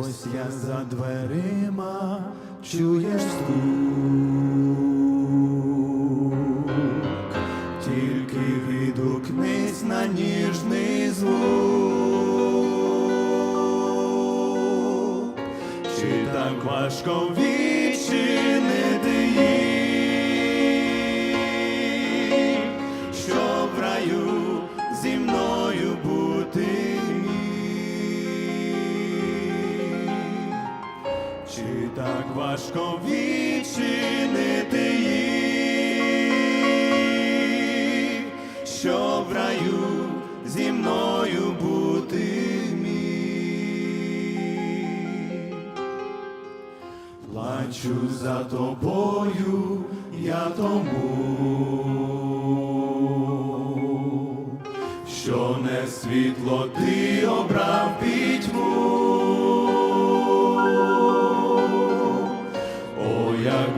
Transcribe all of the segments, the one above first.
Ось я за дверима, чуєш стук, тільки відгукнись на ніжний звук, чи так важко відчинити Чи так важко відчинити їх, щоб в раю зі мною бути міг? Плачу за тобою, я тому, що не світло ти обрав пітьму.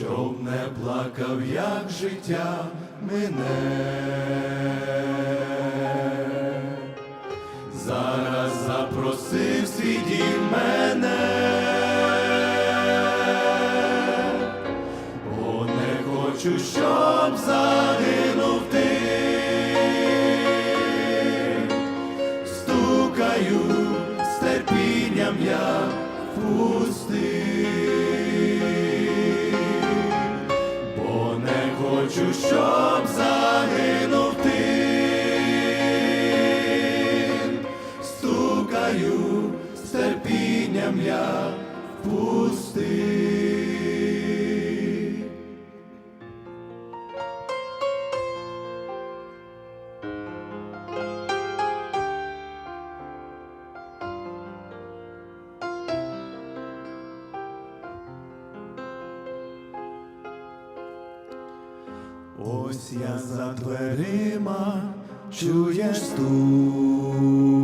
щоб не плакав, як життя мене. Зараз запросив свій дім мене, бо не хочу, щоб загинув ти. Стукаю з терпінням я пусти, щоб загинув ти. Стукаю з терпінням я пусти. Ось я за дверима, чуєш стук,